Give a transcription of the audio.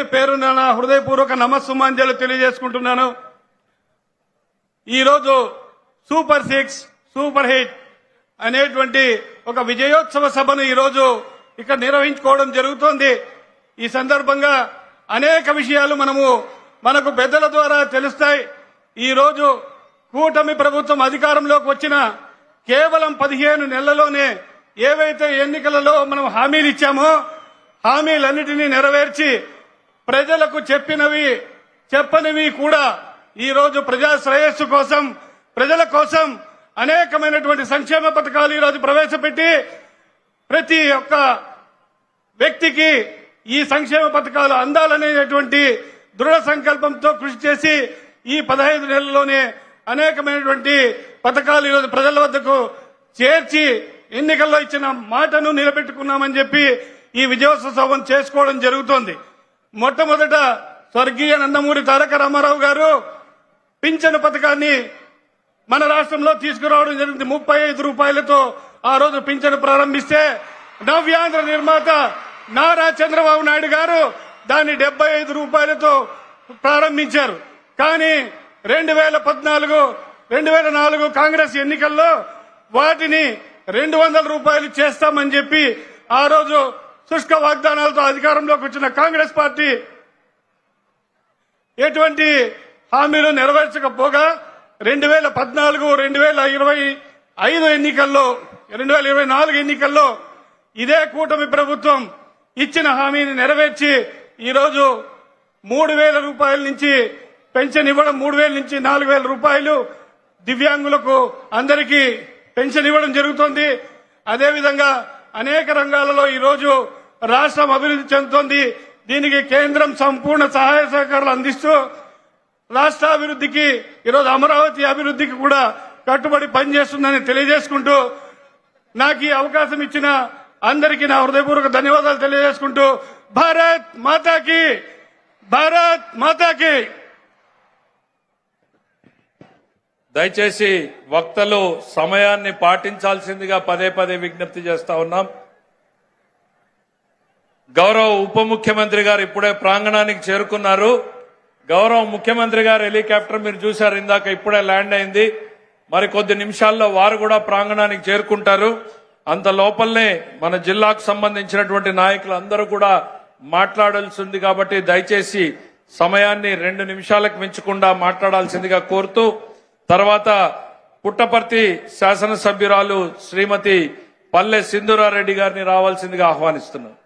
పేరు పేరున నా హృదయపూర్వక నమస్సుమాంజలు తెలియజేసుకుంటున్నాను. ఈరోజు సూపర్ సిక్స్ సూపర్ హిట్ అనేటువంటి ఒక విజయోత్సవ సభను ఈరోజు ఇక్కడ నిర్వహించుకోవడం జరుగుతోంది. ఈ సందర్భంగా అనేక విషయాలు మనము మనకు పెద్దల ద్వారా తెలుస్తాయి. ఈరోజు కూటమి ప్రభుత్వం అధికారంలోకి వచ్చిన కేవలం పదిహేను నెలల్లోనే ఏవైతే ఎన్నికలలో మనం హామీలు ఇచ్చామో హామీలన్నిటినీ నెరవేర్చి ప్రజలకు చెప్పినవి చెప్పనివి కూడా ఈ రోజు ప్రజా శ్రేయస్సు కోసం ప్రజల కోసం అనేకమైనటువంటి సంక్షేమ పథకాలు ఈ రోజు ప్రవేశపెట్టి ప్రతి ఒక్క వ్యక్తికి ఈ సంక్షేమ పథకాలు అందాలనేటువంటి దృఢ సంకల్పంతో కృషి చేసి ఈ పదహైదు నెలల్లోనే అనేకమైనటువంటి పథకాలు ఈరోజు ప్రజల వద్దకు చేర్చి ఎన్నికల్లో ఇచ్చిన మాటను నిలబెట్టుకున్నామని చెప్పి ఈ విజయోత్సవం చేసుకోవడం జరుగుతోంది. మొట్టమొదట స్వర్గీయ నందమూరి తారక రామారావు గారు పింఛను పథకాన్ని మన రాష్ట్రంలో తీసుకురావడం జరిగింది. ముప్పై ఐదు రూపాయలతో ఆ రోజు పింఛను ప్రారంభిస్తే నవ్యాంధ్ర నిర్మాత నారా చంద్రబాబు నాయుడు గారు దాన్ని డెబ్బై ఐదు రూపాయలతో ప్రారంభించారు. కానీ రెండు వేల పద్నాలుగు రెండు వేల నాలుగు కాంగ్రెస్ ఎన్నికల్లో వాటిని రెండు వందల రూపాయలు చేస్తామని చెప్పి ఆ రోజు శుష్క వాగ్దానాలతో అధికారంలోకి వచ్చిన కాంగ్రెస్ పార్టీ ఎటువంటి హామీలు నెరవేర్చకపోగా రెండు వేల పద్నాలుగు రెండు వేల ఇరవై ఐదు ఎన్నికల్లో రెండు వేల ఇరవై నాలుగు ఎన్నికల్లో ఇదే కూటమి ప్రభుత్వం ఇచ్చిన హామీని నెరవేర్చి ఈరోజు మూడు వేల రూపాయల నుంచి పెన్షన్ ఇవ్వడం మూడు వేల నుంచి నాలుగు వేల రూపాయలు దివ్యాంగులకు అందరికీ పెన్షన్ ఇవ్వడం జరుగుతోంది. అదేవిధంగా అనేక రంగాలలో ఈరోజు రాష్ట్రం అభివృద్ధి చెందుతోంది. దీనికి కేంద్రం సంపూర్ణ సహాయ సహకారాలు అందిస్తూ రాష్ట్ర అభివృద్ధికి ఈరోజు అమరావతి అభివృద్ధికి కూడా కట్టుబడి పనిచేస్తుందని తెలియజేసుకుంటూ నాకు ఈ అవకాశం ఇచ్చిన అందరికీ నా హృదయపూర్వక ధన్యవాదాలు తెలియజేసుకుంటూ భారత్ మాతాకి భారత్ మాతాకి. దయచేసి వక్తలు సమయాన్ని పాటించాల్సిందిగా పదే పదే విజ్ఞప్తి చేస్తా ఉన్నాం. గౌరవ ఉప ముఖ్యమంత్రి గారు ఇప్పుడే ప్రాంగణానికి చేరుకున్నారు. గౌరవ ముఖ్యమంత్రి గారు హెలికాప్టర్ మీరు చూశారు ఇందాక ఇప్పుడే ల్యాండ్ అయింది. మరి కొద్ది నిమిషాల్లో వారు కూడా ప్రాంగణానికి చేరుకుంటారు. అంత లోపలనే మన జిల్లాకు సంబంధించినటువంటి నాయకులు అందరూ కూడా మాట్లాడాల్సి ఉంది కాబట్టి దయచేసి సమయాన్ని రెండు నిమిషాలకు మించకుండా మాట్లాడాల్సిందిగా కోరుతూ తర్వాత పుట్టపర్తి శాసనసభ్యురాలు శ్రీమతి పల్లె సింధురారెడ్డి గారిని రావాల్సిందిగా ఆహ్వానిస్తున్నారు